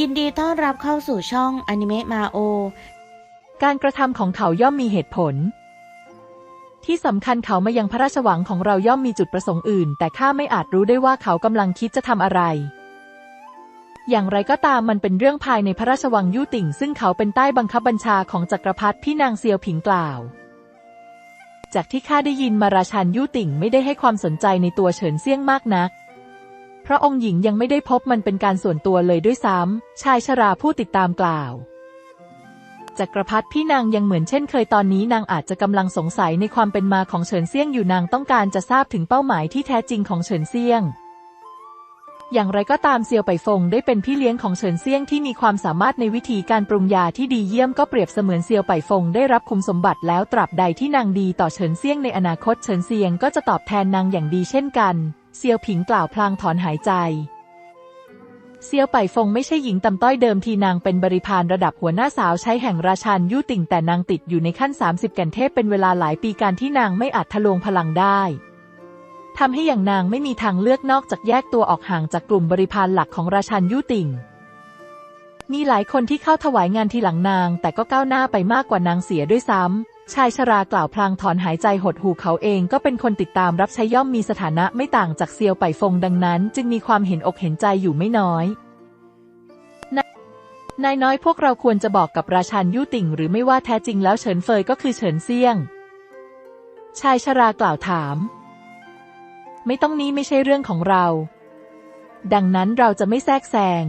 ยินดีต้อนรับเข้าสู่ช่องอนิเมะมาโอ การกระทำของเขาย่อมมีเหตุผล ที่สำคัญเขามายังพระราชวังของเราย่อมมีจุดประสงค์อื่น แต่ข้าไม่อาจรู้ได้ว่าเขากำลังคิดจะทำอะไร อย่างไรก็ตามมันเป็นเรื่องภายในพระราชวังยู่ติ่ง ซึ่งเขาเป็นใต้บังคับบัญชาของจักรพรรดิพี่นางเซียวผิงกล่าว จากที่ข้าได้ยินมาราชันยู่ติ่งไม่ได้ให้ความสนใจในตัวเฉินเซี่ยงมากนัก พระองค์หญิงยังไม่ได้พบมันเป็นการส่วนตัวเลยด้วยซ้ำ ชายชราผู้ติดตามกล่าว จักรพรรดิพี่นางยังเหมือนเช่นเคยตอนนี้นางอาจจะกำลังสงสัยในความเป็นมาของเฉินเซี่ยงอยู่นางต้องการจะทราบถึงเป้าหมายที่แท้จริงของเฉินเซี่ยง อย่างไรก็ตามเซียวไปฟงได้เป็นพี่เลี้ยงของเฉินเซี่ยงที่มีความสามารถในวิธีการปรุงยาที่ดีเยี่ยมก็เปรียบเสมือนเซียวไปฟงได้รับคุมสมบัติแล้วตราบใดที่นางดีต่อเฉินเซี่ยงในอนาคตเฉินเซี่ยงก็จะตอบแทนนางอย่างดีเช่นกัน เซียวผิงกล่าวพลางถอนหายใจ เซียวไปฟงไม่ใช่หญิงต่ำต้อยเดิมทีนางเป็นบริพารระดับหัวหน้าสาวใช้แห่งราชันยู่ติ่งแต่นางติดอยู่ในขั้น 30 กันเทพเป็นเวลาหลายปีการที่นางไม่อาจทะลวงพลังได้ทำให้อย่างนางไม่มีทางเลือกนอกจากแยกตัวออกห่างจากกลุ่มบริพารหลักของราชันยู่ติ่ง มีหลายคนที่เข้าถวายงานทีหลังนาง แต่ก็ก้าวหน้าไปมากกว่านางเสียด้วยซ้ำ ชายชรากล่าวพลางถอนหายใจหดหูเขาเองก็เป็นคนติดตามรับใช้ย่อมมีสถานะไม่ต่างจากเซียวไปฟงดังนั้น จึงมีความเห็นอกเห็นใจอยู่ไม่น้อยนายน้อยพวกเราควรจะบอกกับราชันยู่ติ่ง หรือไม่ว่าแท้จริงแล้วเฉินเฟยก็คือเฉินเซี่ยง ชายชรากล่าวถาม ไม่ต้องนี้ไม่ใช่เรื่องของเรา ดังนั้นเราจะไม่แทรกแซง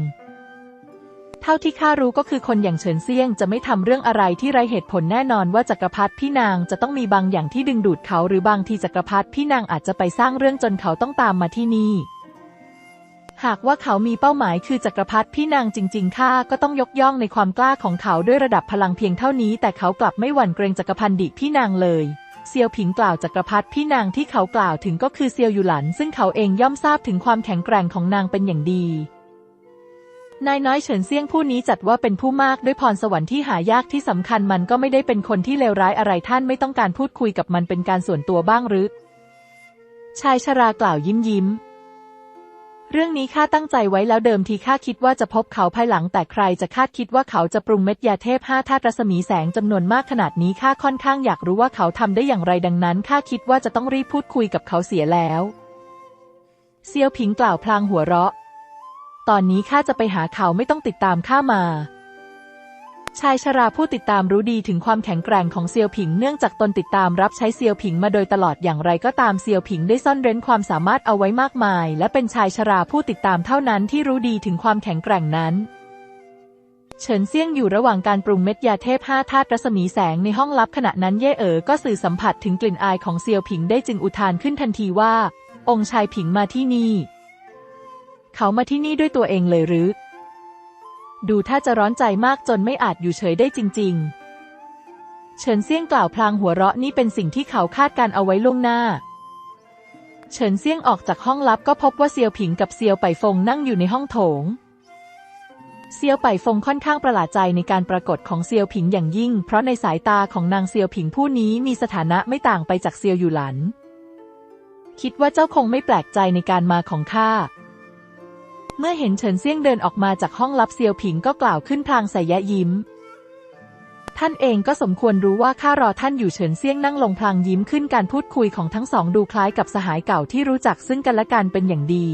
เท่าที่ข้ารู้ก็คือคนอย่างเฉินเซียงจะไม่ทำเรื่องอะไรที่ไรเหตุผลแน่นอนว่าจักรพรรดิพี่นางจะต้องมีบางอย่างที่ดึงดูดเขาหรือบางทีจักรพรรดิพี่นางอาจจะไปสร้างเรื่องจนเขาต้องตามมาที่นี่ หากว่าเขามีเป้าหมายคือจักรพรรดิพี่นางจริงๆข้าก็ต้องยกย่องในความกล้าของเขาด้วยระดับพลังเพียงเท่านี้ แต่เขากลับไม่หวั่นเกรงจักรพันดิพี่นางเลยเซียวผิงกล่าวจักรพรรดิพี่นางที่เขากล่าวถึงก็คือเซียวหยูหลัน ซึ่งเขาเองย่อมทราบถึงความแข็งแกร่งของนางเป็นอย่างดี นายน้อยเฉินเซี่ยงผู้นี้จัดว่าเป็นผู้มากด้วยพรสวรรค์ที่หายากที่สำคัญมันก็ไม่ได้เป็นคนที่เลวร้ายอะไรท่านไม่ต้องการพูดคุยกับมันเป็นการส่วนตัวบ้างหรือ ชายชรากล่าวยิ้มยิ้ม เรื่องนี้ข้าตั้งใจไว้แล้วเดิมทีข้าคิดว่าจะพบเขาภายหลังแต่ใครจะคาดคิดว่าเขาจะปรุงเม็ดยาเทพห้าธาตุรัศมีแสงจำนวนมากขนาดนี้ข้าค่อนข้างอยากรู้ว่าเขาทำได้อย่างไรดังนั้นข้าคิดว่าจะต้องรีบพูดคุยกับเขาเสียแล้ว เซียวผิงกล่าวพลางหัวเราะ ตอนนี้ข้าจะไปหาเขาไม่ต้องติดตามข้ามา ชายชราผู้ติดตามรู้ดีถึงความแข็งแกร่งของเซียวผิง เนื่องจากตนติดตามรับใช้เซียวผิงมาโดยตลอดอย่างไรก็ตามเซียวผิงได้ซ่อนเร้นความสามารถเอาไว้มากมาย และเป็นชายชราผู้ติดตามเท่านั้นที่รู้ดีถึงความแข็งแกร่งนั้นเฉินเซี่ยงอยู่ระหว่างการปรุงเม็ดยาเทพห้าธาตุรัศมีแสงในห้องลับขณะนั้นเย่เอ๋อก็สื่อสัมผัสถึงกลิ่นอายของเซียวผิงได้จึงอุทานขึ้นทันทีว่า องค์ชายผิงมาที่นี่ เขามาที่นี่ด้วยตัวเองเลยหรือ ดูถ้าจะร้อนใจมากจนไม่อาจอยู่เฉยได้จริง ๆ เฉินเซี่ยงกล่าวพลางหัวเราะนี่เป็นสิ่งที่เขาคาดการเอาไว้ล่วงหน้า เฉินเซี่ยงออกจากห้องลับก็พบว่าเซียวผิงกับเซียวไปฟงนั่งอยู่ในห้องโถงเซียวไปฟงค่อนข้างประหลาดใจในการปรากฏของเซียวผิงอย่างยิ่ง เพราะในสายตาของนางเซียวผิงผู้นี้มีสถานะไม่ต่างไปจากเซียวอยู่หลัน คิดว่าเจ้าคงไม่แปลกใจในการมาของข้า เมื่อเห็นเฉินเซี่ยงเดินออกมาจากห้องลับเซียวผิงก็กล่าวขึ้นพลางใส่ยะยิ้ม ท่านเองก็สมควรรู้ว่าข้ารอท่านอยู่เฉินเซี่ยงนั่งลงพลางยิ้มขึ้นการพูดคุยของทั้งสองดูคล้ายกับสหายเก่าที่รู้จักซึ่งกันและกันเป็นอย่างดี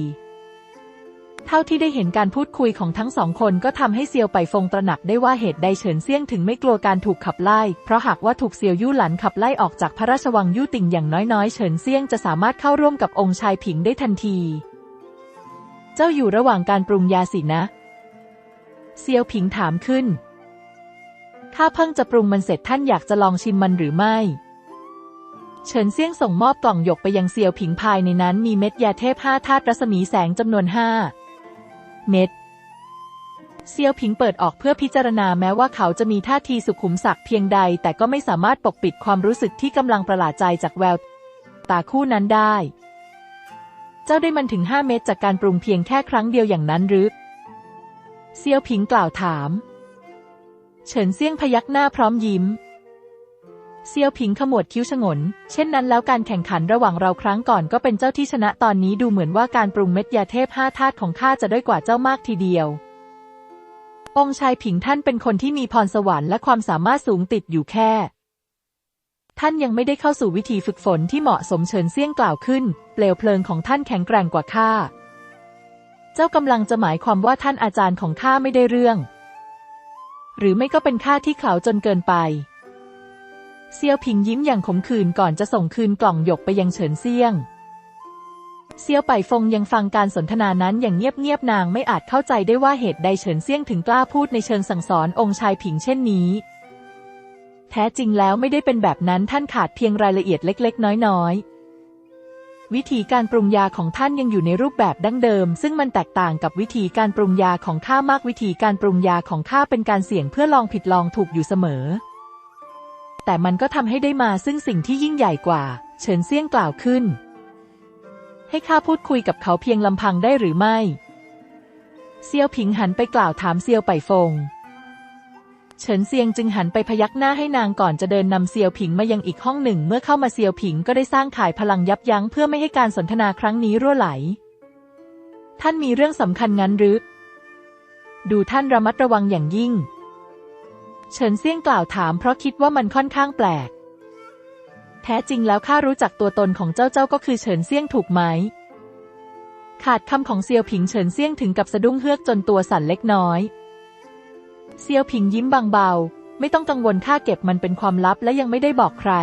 เท่าที่ได้เห็นการพูดคุยของทั้งสองคนก็ทำให้เซียวไปฟงตระหนักได้ว่าเหตุใดเฉินเซี่ยงถึงไม่กลัวการถูกขับไล่ เพราะหากว่าถูกเซียวยู่หลันขับไล่ออกจากพระราชวังยู่ติ่งอย่างน้อยๆ เฉินเซี่ยงจะสามารถเข้าร่วมกับองค์ชายผิงได้ทันที เจ้าอยู่ระหว่างการปรุงยาสินะ เซียวผิงถามขึ้น ข้าเพิ่งจะปรุงมันเสร็จท่านอยากจะลองชิมมันหรือไม่ เฉินเซี่ยงส่งมอบกล่องหยกไปยังเซียวผิงภายในนั้นมีเม็ดยาเทพห้าธาตุรัศมีแสงจำนวนห้าเม็ดเซียวผิงเปิดออกเพื่อพิจารณาแม้ว่าเขาจะมีท่าทีสุขุมศักเพียงใด แต่ก็ไม่สามารถปกปิดความรู้สึกที่กำลังประหลาดใจจากแววตาคู่นั้นได้ จ้าได้มันถึงห้าเม็ดจากการปรุงเพียงแค่ครั้งเดียวอย่างนั้นหรือ เซียวผิงกล่าวถาม เฉินเซี่ยงพยักหน้าพร้อมยิ้ม เซียวผิงขมวดคิ้วชงน เช่นนั้นแล้วการแข่งขันระหว่างเราครั้งก่อนก็เป็นเจ้าที่ชนะตอนนี้ดูเหมือนว่าการปรุงเม็ดยาเทพห้าธาตุของข้าจะด้อยกว่าเจ้ามากทีเดียว องชายผิงท่านเป็นคนที่มีพรสวรรค์และความสามารถสูงติดอยู่แค่ ท่านยังไม่ได้เข้าสู่วิธีฝึกฝนที่เหมาะสมเฉินเซี่ยงกล่าวขึ้น เปลวเพลิงของท่านแข็งแกร่งกว่าข้า เจ้ากำลังจะหมายความว่าท่านอาจารย์ของข้าไม่ได้เรื่อง หรือไม่ก็เป็นข้าที่เขลาจนเกินไป เซียวผิงยิ้มอย่างขมขื่นก่อนจะส่งคืนกล่องหยกไปยังเฉินเซี่ยง เซียวไปฟงยังฟังการสนทนานั้นอย่างเงียบๆนางไม่อาจเข้าใจได้ว่าเหตุใดเฉินเซี่ยงถึงกล้าพูดในเชิงสั่งสอนองค์ชายผิงเช่นนี้ แท้จริงแล้วไม่ได้เป็นแบบนั้นท่านขาดเพียงรายละเอียดเล็ก ๆ น้อยๆ วิธีการปรุงยาของท่านยังอยู่ในรูปแบบดั้งเดิม ซึ่งมันแตกต่างกับวิธีการปรุงยาของข้ามากวิธีการปรุงยาของข้าเป็นการเสี่ยงเพื่อลองผิดลองถูกอยู่เสมอ แต่มันก็ทำให้ได้มาซึ่งสิ่งที่ยิ่งใหญ่กว่า เฉินเซี่ยงกล่าวขึ้น ให้ข้าพูดคุยกับเขาเพียงลำพังได้หรือไม่ เซียวผิงหันไปกล่าวถามเซียวไปฟง เฉินเซียงจึงหันไปพยักหน้าให้นางก่อนจะเดินนำเซียวผิงมายังอีกห้องหนึ่ง เมื่อเข้ามาเซียวผิงก็ได้สร้างข่ายพลังยับยั้งเพื่อไม่ให้การสนทนาครั้งนี้รั่วไหล ท่านมีเรื่องสำคัญงั้นหรือ ดูท่านระมัดระวังอย่างยิ่ง เฉินเซียงกล่าวถามเพราะคิดว่ามันค่อนข้างแปลก แท้จริงแล้วข้ารู้จักตัวตนของเจ้าเจ้าก็คือเฉินเซียงถูกไหม ขาดคำของเซียวผิงเฉินเซียงถึงกับสะดุ้งเฮือกจนตัวสั่นเล็กน้อย เซียวผิงยิ้มบางเบา ไม่ต้องกังวลข้าเก็บมันเป็นความลับและยังไม่ได้บอกใคร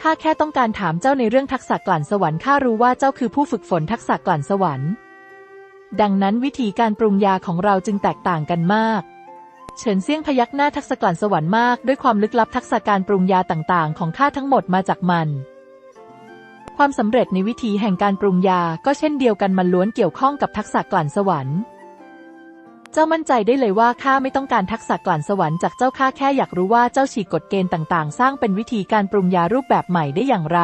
ข้าแค่ต้องการถามเจ้าในเรื่องทักษะกลั่นสวรรค์ข้ารู้ว่าเจ้าคือผู้ฝึกฝนทักษะกลั่นสวรรค์ ดังนั้นวิธีการปรุงยาของเราจึงแตกต่างกันมาก เฉินเซี่ยงพยักหน้าทักษะกลั่นสวรรค์มากด้วยความลึกลับทักษะการปรุงยาต่างๆ ของข้าทั้งหมดมาจากมันความสำเร็จในวิธีแห่งการปรุงยาก็เช่นเดียวกันมันล้วนเกี่ยวข้องกับทักษะกลั่นสวรรค์ เจ้ามั่นใจได้เลยว่าข้าไม่ต้องการทักษะกลั่นสวรรค์จากเจ้าข้าแค่อยากรู้ว่าเจ้าฉีกกฎเกณฑ์ต่างๆ สร้างเป็นวิธีการปรุงยารูปแบบใหม่ได้อย่างไร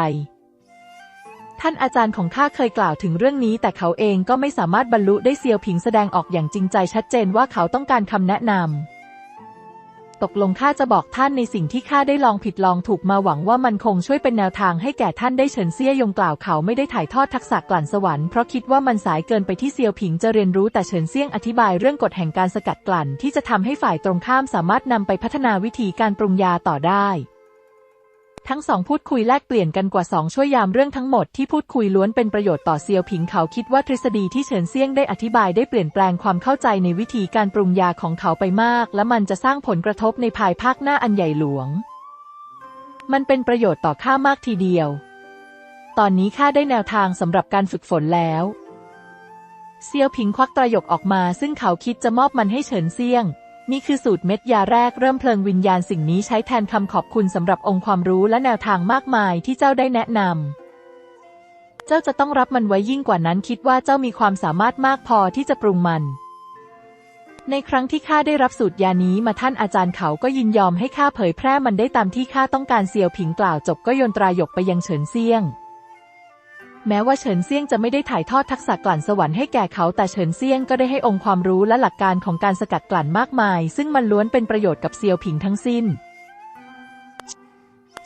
ท่านอาจารย์ของข้าเคยกล่าวถึงเรื่องนี้ แต่เขาเองก็ไม่สามารถบรรลุได้เซียวผิงแสดงออกอย่างจริงใจชัดเจนว่าเขาต้องการคำแนะนำ ตกลงข้าจะบอกท่านในสิ่งที่ข้าได้ลองผิดลองถูกมาหวังว่ามันคงช่วยเป็นแนวทางให้แก่ท่านได้เฉินเซี่ยยงกล่าวเขาไม่ได้ถ่ายทอดทักษะกลั่นสวรรค์เพราะคิดว่ามันสายเกินไปที่เซียวผิงจะเรียนรู้แต่เฉินเซี่ยงอธิบายเรื่องกฎแห่งการสกัดกลั่นที่จะทำให้ฝ่ายตรงข้ามสามารถนำไปพัฒนาวิธีการปรุงยาต่อได้ ทั้งสองพูดคุยแลกเปลี่ยนกันกว่าสองช่วยยามเรื่องทั้งหมดที่พูดคุยล้วนเป็นประโยชน์ต่อเซียวผิงเขาคิดว่าทฤษฎีที่เฉินเซี่ยงได้อธิบายได้เปลี่ยนแปลงความเข้าใจในวิธีการปรุงยาของเขาไปมาก และมันจะสร้างผลกระทบในภายภาคหน้าอันใหญ่หลวง มันเป็นประโยชน์ต่อข้ามากทีเดียว ตอนนี้ข้าได้แนวทางสำหรับการฝึกฝนแล้ว เซียวผิงควักตรยกออกมา ซึ่งเขาคิดจะมอบมันให้เฉินเซี่ยง นี่คือสูตรเม็ดยาแรกเริ่มเพลิงวิญญาณสิ่งนี้ใช้แทนคำขอบคุณสำหรับองค์ความรู้และแนวทางมากมายที่เจ้าได้แนะนำ เจ้าจะต้องรับมันไว้ยิ่งกว่านั้นคิดว่าเจ้ามีความสามารถมากพอที่จะปรุงมัน ในครั้งที่ข้าได้รับสูตรยานี้มาท่านอาจารย์เขาก็ยินยอมให้ข้าเผยแพร่มันได้ตามที่ข้าต้องการเซียวผิงกล่าวจบก็โยนตรายกไปยังเฉินเซียง แม้ว่าเฉินเซียงจะไม่ได้ถ่ายทอดทักษะกลั่นสวรรค์ให้แก่เขาแต่เฉินเซียงก็ได้ให้องค์ความรู้และหลักการของการสกัดกลั่นมากมาย ซึ่งมันล้วนเป็นประโยชน์กับเซียวผิงทั้งสิ้น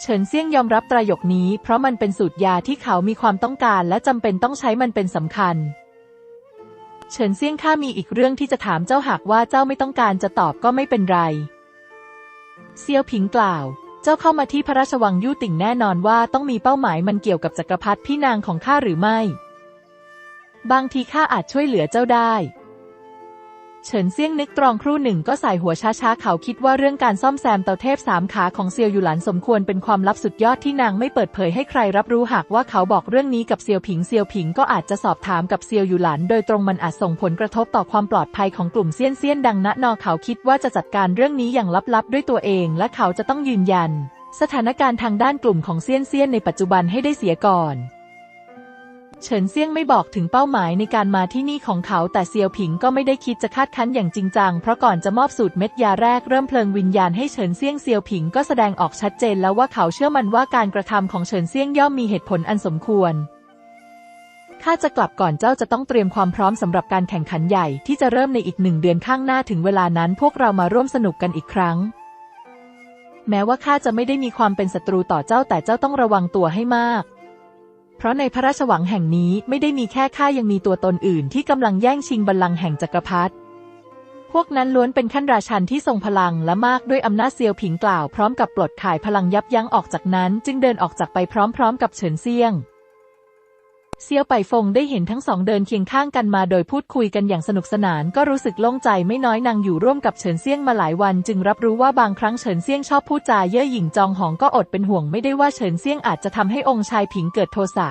เฉินเซียงยอมรับตรายกนี้เพราะมันเป็นสูตรยาที่เขามีความต้องการและจำเป็นต้องใช้มันเป็นสำคัญ เฉินเซียงข้ามีอีกเรื่องที่จะถามเจ้าหากว่าเจ้าไม่ต้องการจะตอบก็ไม่เป็นไร เซียวผิงกล่าว จ้าเข้ามาที่พระราชวังยู่ติ่งแน่นอนว่าต้องมีเป้าหมายมันเกี่ยวกับจักรพรรดิพี่นางของข้าหรือไม่ บางทีข้าอาจช่วยเหลือเจ้าได้ เฉินเซี่ยงนึกตรองครู่หนึ่งก็ใส่หัวช้าๆ เขาคิดว่าเรื่องการซ่อมแซมเตาเทพสามขาของเซียวอยู่หลันสมควรเป็นความลับสุดยอดที่นางไม่เปิดเผยให้ใครรับรู้หากว่าเขาบอกเรื่องนี้กับเซียวผิงเซียวผิงก็อาจจะสอบถามกับเซียวอยู่หลันโดยตรงมันอาจส่งผลกระทบต่อความปลอดภัยของกลุ่มเซียนเซียนดังนั้นนอเขาคิดว่าจะจัดการเรื่องนี้อย่างลับๆ ด้วยตัวเอง และเขาจะต้องยืนยัน สถานการณ์ทางด้านกลุ่มของเซียนเซียนในปัจจุบันให้ได้เสียก่อน เฉินเซี่ยงไม่บอกถึงเป้าหมายในการมาที่นี่ของเขาแต่เซียวผิงก็ไม่ได้คิดจะคาดคั้นอย่างจริงจัง เพราะก่อนจะมอบสูตรเม็ดยาแรกเริ่มเพลิงวิญญาณให้เฉินเซี่ยงเซียวผิงก็แสดงออกชัดเจนแล้วว่าเขาเชื่อมันว่าการกระทำของเฉินเซี่ยงย่อมมีเหตุผลอันสมควรข้าจะกลับก่อนเจ้าจะต้องเตรียมความพร้อมสำหรับการแข่งขันใหญ่ที่จะเริ่มในอีกหนึ่งเดือนข้างหน้าถึงเวลานั้นพวกเรามาร่วมสนุกกันอีกครั้ง แม้ว่าข้าจะไม่ได้มีความเป็นศัตรูต่อเจ้าแต่เจ้าต้องระวังตัวให้มาก เพราะในพระราชวังแห่งนี้ไม่ได้มีแค่ข้ายังมีตัวตนอื่นที่กำลังแย่งชิงบัลลังก์แห่งจักรพรรดิพวกนั้นล้วนเป็นขั้นราชันที่ทรงพลังและมากด้วยอำนาจเซียวผิงกล่าวพร้อมกับปลดข่ายพลังยับยั้งออกจากนั้น จึงเดินออกจากไปพร้อมๆ กับเฉินเซียง เซียวไปฟงได้เห็นทั้งสองเดินเคียงข้างกันมาโดยพูดคุยกันอย่างสนุกสนานก็รู้สึกโล่งใจไม่น้อยนางอยู่ร่วมกับเฉินเซียงมาหลายวัน จึงรับรู้ว่าบางครั้งเฉินเซียงชอบพูดจาเย่อหยิ่งจองหองก็อดเป็นห่วงไม่ได้ว่าเฉินเซียงอาจจะทำให้องค์ชายผิงเกิดโทสะ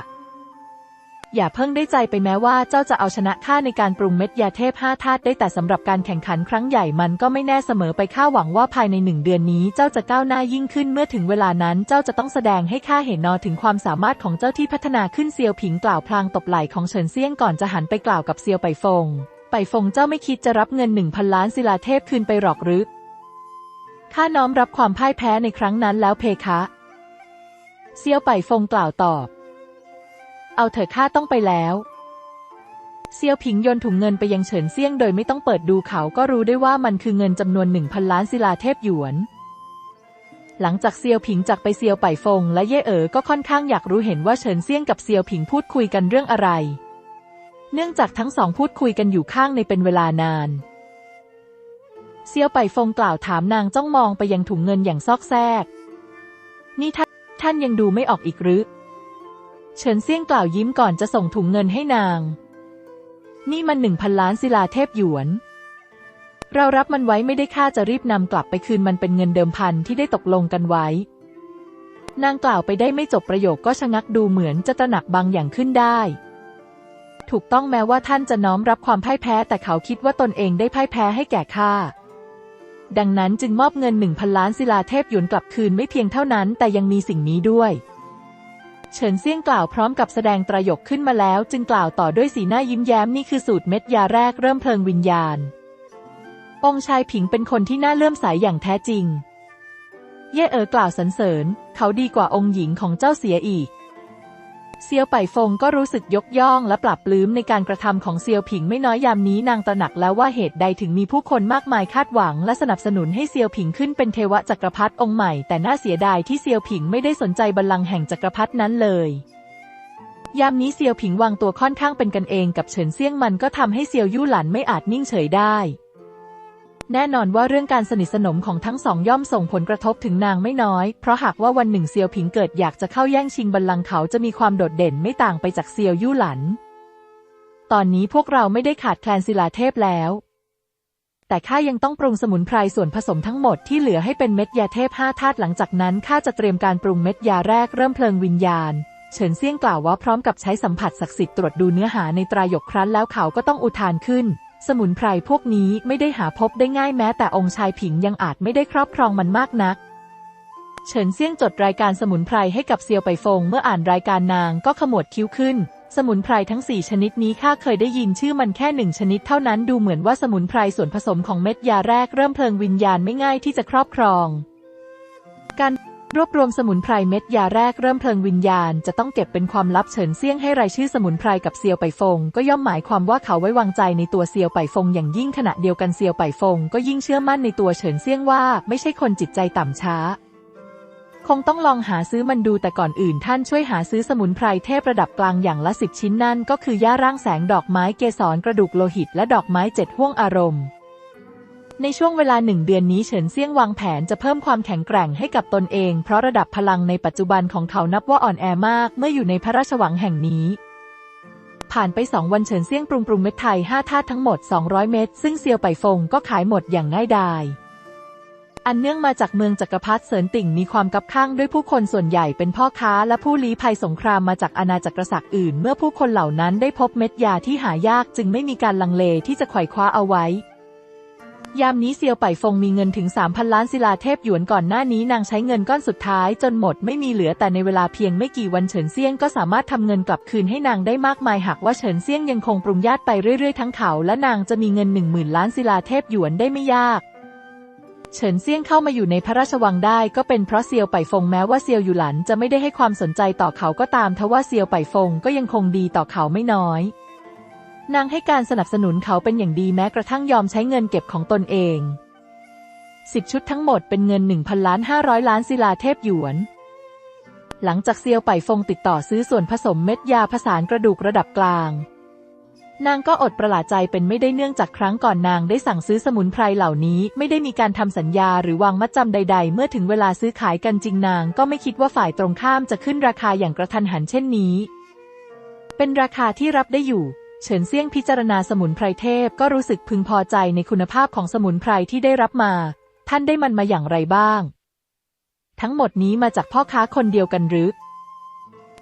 อย่าเพิ่งได้ใจไปแม้ว่าเจ้าจะเอาชนะข้าในการปรุงเม็ดยาเทพห้าธาตุได้แต่สำหรับการแข่งขันครั้งใหญ่มันก็ไม่แน่เสมอไปข้าหวังว่าภายในหนึ่งเดือนนี้เจ้าจะก้าวหน้ายิ่งขึ้นเมื่อถึงเวลานั้นเจ้าจะต้องแสดงให้ข้าเห็นนอถึงความสามารถของเจ้าที่พัฒนาขึ้นเซียวผิงกล่าวพลางตบไหล่ของเฉินเซียงก่อนจะหันไปกล่าวกับเซียวไปฟง ไปฟงเจ้าไม่คิดจะรับเงินหนึ่งพันล้านศิลาเทพคืนไปหรอกหรือข้าน้อมรับความพ่ายแพ้ในครั้งนั้นแล้วเพคะ เซียวไปฟงกล่าวตอบ เอาเถอะข้าต้องไปแล้ว เซียวผิงโยนถุงเงินไปยังเฉินเซี่ยงโดยไม่ต้องเปิดดูเขาก็รู้ได้ว่ามันคือเงินจำนวนหนึ่งพันล้านศิลาเทพหยวน หลังจากเซียวผิงจากไปเซียวไปฟง และเย่เอ๋อก็ค่อนข้างอยากรู้เห็นว่าเฉินเซี่ยงกับเซียวผิงพูดคุยกันเรื่องอะไร เนื่องจากทั้งสองพูดคุยกันอยู่ข้างในเป็นเวลานานเซียวไปฟงกล่าวถามนางจ้องมองไปยังถุงเงินอย่างซอกแซก นี่ท่านท่านยังดูไม่ออกอีกหรือ เฉินเซี่ยงกล่าวยิ้มก่อนจะส่งถุงเงินให้นาง นี่มันหนึ่งพันล้านศิลาเทพหยวน เรารับมันไว้ไม่ได้ค่าจะรีบนำกลับไปคืนมันเป็นเงินเดิมพันที่ได้ตกลงกันไว้ นางกล่าวไปได้ไม่จบประโยคก็ชะงักดูเหมือนจะตระหนักบางอย่างขึ้นได้ ถูกต้องแม้ว่าท่านจะน้อมรับความพ่ายแพ้แต่เขาคิดว่าตนเองได้พ่ายแพ้ให้แก่ข้าดังนั้นจึงมอบเงินหนึ่งพันล้านศิลาเทพหยวนกลับคืนไม่เพียงเท่านั้นแต่ยังมีสิ่งนี้ด้วย เฉินเซี่ยงกล่าวพร้อมกับแสดงประโยคขึ้นมาแล้ว จึงกล่าวต่อด้วยสีหน้ายิ้มแย้มนี่คือสูตรเม็ดยาแรกเริ่มเพลิงวิญญาณ องค์ชายผิงเป็นคนที่น่าเลื่อมใสยอย่างแท้จริง เย่เอ๋อกล่าวสรรเสริญ เขาดีกว่าองค์หญิงของเจ้าเสียอีก เซียวไปฟงก็รู้สึกยกย่องและปรับปลื้มในการกระทำของเซียวผิงไม่น้อยยามนี้นางตระหนักแล้วว่าเหตุใดถึงมีผู้คนมากมายคาดหวังและสนับสนุนให้เซียวผิงขึ้นเป็นเทวจักรพรรดิองค์ใหม่แต่น่าเสียดายที่เซียวผิงไม่ได้สนใจบัลลังก์แห่งจักรพรรดินั้นเลยยามนี้เซียวผิงวางตัวค่อนข้างเป็นกันเองกับเฉินเซี่ยงมันก็ทำให้เซียวยู่หลันไม่อาจนิ่งเฉยได้ แน่นอนว่าเรื่องการสนิทสนมของทั้งสองย่อมส่งผลกระทบถึงนางไม่น้อย เพราะหากว่าวันหนึ่งเซียวผิงเกิดอยากจะเข้าแย่งชิงบัลลังก์เขาจะมีความโดดเด่นไม่ต่างไปจากเซียวยู่หลัน ตอนนี้พวกเราไม่ได้ขาดแคลนศิลาเทพแล้ว แต่ข้ายังต้องปรุงสมุนไพรส่วนผสมทั้งหมดที่เหลือให้เป็นเม็ดยาเทพห้าธาตุหลังจากนั้นข้าจะเตรียมการปรุงเม็ดยาแรกเริ่มเพลิงวิญญาณเฉินเซี่ยงกล่าวว่าพร้อมกับใช้สัมผัสศักดิ์สิทธิ์ตรวจดูเนื้อหาในตรายกครั้นแล้วเขาก็ต้องอุทานขึ้น สมุนไพรพวกนี้ไม่ได้หาพบได้ง่ายแม้แต่องค์ชายผิงยังอาจไม่ได้ครอบครองมันมากนัก เฉินเซี่ยงจดรายการสมุนไพรให้กับเซียวไปฟงเมื่ออ่านรายการนางก็ขมวดคิ้วขึ้น สมุนไพรทั้งสี่ชนิดนี้ข้าเคยได้ยินชื่อมันแค่หนึ่งชนิดเท่านั้นดูเหมือนว่าสมุนไพรส่วนผสมของเม็ดยาแรกเริ่มเพลิงวิญญาณไม่ง่ายที่จะครอบครอง การ รวบรวมสมุนไพรเม็ดยาแรกเริ่มเพลิงวิญญาณจะต้องเก็บเป็นความลับเฉินเซี่ยงให้รายชื่อสมุนไพรกับเซียวไปฟง ก็ย่อมหมายความว่าเขาไว้วางใจในตัวเซียวไปฟงอย่างยิ่งขณะเดียวกันเซียวไปฟง ก็ยิ่งเชื่อมั่นในตัวเฉินเซี่ยงว่าไม่ใช่คนจิตใจต่ำช้า คงต้องลองหาซื้อมันดูแต่ก่อนอื่นท่านช่วยหาซื้อสมุนไพรเทพระดับกลางอย่างละสิบชิ้นนั่นก็คือย่าร่างแสงดอกไม้เกสรกระดูกโลหิตและดอกไม้เจ็ดห้วงอารมณ์ ในช่วงเวลาหนึ่งเดือนนี้เฉินเซี่ยงวางแผนจะเพิ่มความแข็งแกร่งให้กับตนเอง เพราะระดับพลังในปัจจุบันของเขานับว่าอ่อนแอมากเมื่ออยู่ในพระราชวังแห่งนี้ ผ่านไปสองวันเฉินเซี่ยงปรุงปรุงเม็ดไทยห้าธาตุทั้งหมด 200 เม็ดซึ่งเซียวไปฟงก็ขายหมดอย่างง่ายดายอันเนื่องมาจากเมืองจักรพรรดิเสินติ่งมีความกักข้างด้วยผู้คนส่วนใหญ่เป็นพ่อค้าและผู้ลี้ภัยสงครามมาจากอาณาจักรศักดิ์อื่น เมื่อผู้คนเหล่านั้นได้พบเม็ดยาที่หายากจึงไม่มีการลังเลที่จะไขว่คว้าเอาไว้ ยามนี้เซียวไปฟงมีเงินถึง 3,000 ล้านศิลาเทพหยวนก่อนหน้านี้นางใช้เงินก้อนสุดท้ายจนหมดไม่มีเหลือแต่ในเวลาเพียงไม่กี่วันเฉินเซียงก็สามารถทำเงินกลับคืนให้นางได้มากมายหากว่าเฉินเซียงยังคงปรุงญาติไปเรื่อยๆทั้งเขาและนางจะมีเงิน 1 0,000 ล้านศิลาเทพหยวนได้ไม่ยากเฉินเซียงเข้ามาอยู่ในพระราชวังได้ก็เป็นเพราะเซียวไปฟงแม้ว่าเซียวอยู่หลันจะไม่ได้ให้ความสนใจต่อเขาก็ตามทว่าเซียวไปฟงก็ยังคงดีต่อเขาไม่น้อย นางให้การสนับสนุนเขาเป็นอย่างดีแม้กระทั่งยอมใช้เงินเก็บของตนเองสิบชุดทั้งหมดเป็นเงิน 1,000ล้าน500 ล้านศิลาเทพหยวน หลังจากเซียวไปฟงติดต่อซื้อส่วนผสมเม็ดยาผสานกระดูกระดับกลาง นางก็อดประหลาดใจเป็นไม่ได้เนื่องจากครั้งก่อนนางได้สั่งซื้อสมุนไพรเหล่านี้ ไม่ได้มีการทำสัญญาหรือวางมัดจำใด ๆ เมื่อถึงเวลาซื้อขายกันจริงนาง ก็ไม่คิดว่าฝ่ายตรงข้ามจะขึ้นราคาอย่างกระทันหันเช่นนี้ เป็นราคาที่รับได้อยู่ เฉินเซี่ยงพิจารณาสมุนไพรเทพก็รู้สึกพึงพอใจในคุณภาพของสมุนไพรที่ได้รับมา ท่านได้มันมาอย่างไรบ้าง ทั้งหมดนี้มาจากพ่อค้าคนเดียวกันหรือ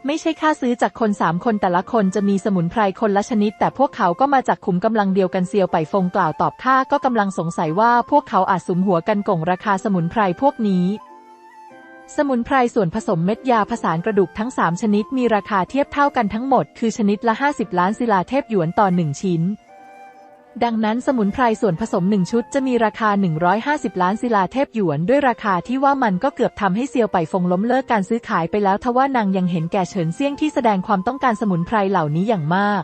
ไม่ใช่ค่าซื้อจากคนสามคนแต่ละคนจะมีสมุนไพรคนละชนิด แต่พวกเขาก็มาจากขุมกำลังเดียวกันเซียวไปฟงกล่าวตอบข้าก็กำลังสงสัยว่าพวกเขาอาจสุมหัวกันโก่งราคาสมุนไพรพวกนี้ สมุนไพรส่วนผสมเม็ดยาผสานกระดูกทั้ง 3 ชนิดมีราคาเทียบเท่ากันทั้งหมด คือชนิดละ 50 ล้านศิลาเทพหยวนต่อ 1 ชิ้น ดังนั้นสมุนไพรส่วนผสม 1 ชุดจะมีราคา 150 ล้านศิลาเทพหยวน ด้วยราคาที่ว่ามันก็เกือบทำให้เซียวไปฟงล้มเลิกการซื้อขายไปแล้วทว่านางยังเห็นแก่เฉินเซี่ยงที่แสดงความต้องการสมุนไพรเหล่านี้อย่างมาก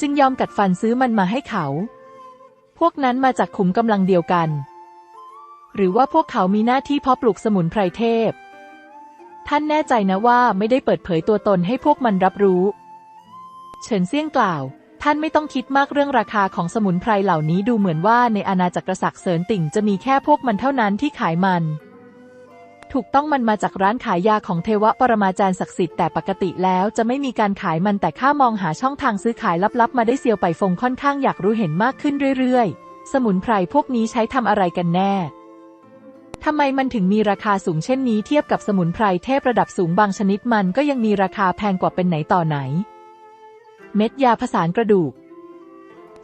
จึงยอมกัดฟันซื้อมันมาให้เขา พวกนั้นมาจากขุมกำลังเดียวกัน หรือว่าพวกเขามีหน้าที่เพาะปลูกสมุนไพรเทพ ท่านแน่ใจนะว่าไม่ได้เปิดเผยตัวตนให้พวกมันรับรู้ เฉินเซี่ยงกล่าว ท่านไม่ต้องคิดมากเรื่องราคาของสมุนไพรเหล่านี้ดูเหมือนว่าในอาณาจักรศักดิ์เสริญติ่งจะมีแค่พวกมันเท่านั้นที่ขายมัน ถูกต้องมันมาจากร้านขายยาของเทวปรมาจารย์ศักดิ์สิทธิ์แต่ปกติแล้วจะไม่มีการขายมันแต่ข้ามองหาช่องทางซื้อขายลับๆ มาได้เซียวไปฟงค่อนข้างอยากรู้เห็นมากขึ้นเรื่อยๆ สมุนไพรพวกนี้ใช้ทำอะไรกันแน่ ทำไมมันถึงมีราคาสูงเช่นนี้เทียบกับสมุนไพรเทพระดับสูงบางชนิดมันก็ยังมีราคาแพงกว่าเป็นไหนต่อไหน เม็ดยาผสานกระดูก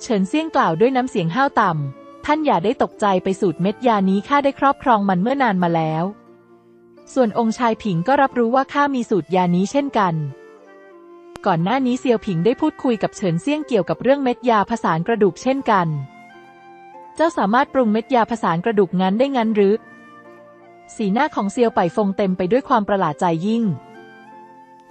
เฉินเซี่ยงกล่าวด้วยน้ำเสียงห้าวต่ำ ท่านอย่าได้ตกใจไปสูตรเม็ดยานี้ข้าได้ครอบครองมันเมื่อนานมาแล้ว ส่วนองค์ชายผิงก็รับรู้ว่าข้ามีสูตรยานี้เช่นกัน ก่อนหน้านี้เซียวผิงได้พูดคุยกับเฉินเซี่ยงเกี่ยวกับเรื่องเม็ดยาผสานกระดูกเช่นกัน เจ้าสามารถปรุงเม็ดยาผสานกระดูกงั้นได้งั้นหรือ สีหน้าของเซียวไปฟงเต็มไปด้วยความประหลาดใจยิ่ง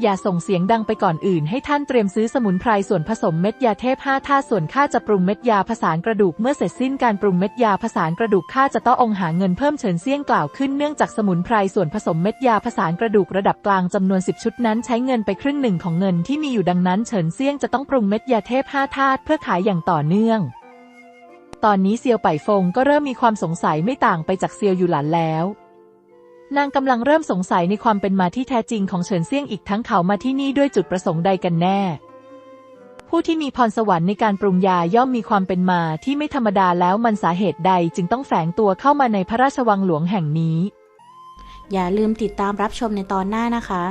อย่าส่งเสียงดังไปก่อนอื่นให้ท่านเตรียมซื้อสมุนไพรส่วนผสมเม็ดยาเทพห้าท่าส่วนข้าจะปรุงเม็ดยาผสานกระดูกเมื่อเสร็จสิ้นการปรุงเม็ดยาผสานกระดูกข้าจะต้ององหาเงินเพิ่มเฉินเซี่ยงกล่าวขึ้นเนื่องจากสมุนไพรส่วนผสมเม็ดยาผสานกระดูกระดับกลางจำนวนสิบชุดนั้นใช้เงินไปครึ่งหนึ่งของเงินที่มีอยู่ดังนั้นเฉินเซี่ยงจะต้องปรุงเม็ดยาเทพห้าธาตุเพื่อขายอย่างต่อเนื่อง ตอนนี้เซียวไปฟงก็เริ่มมีความสงสัยไม่ต่างไปจากเซียวอยู่หลันแล้ว นางกำลังเริ่มสงสัยในความเป็นมาที่แท้จริงของเฉินเซี่ยงอีกทั้งเขามาที่นี่ด้วยจุดประสงค์ใดกันแน่ ผู้ที่มีพรสวรรค์ในการปรุงยาย่อมมีความเป็นมาที่ไม่ธรรมดาแล้วมันสาเหตุใดจึงต้องแฝงตัวเข้ามาในพระราชวังหลวงแห่งนี้ อย่าลืมติดตามรับชมในตอนหน้านะคะ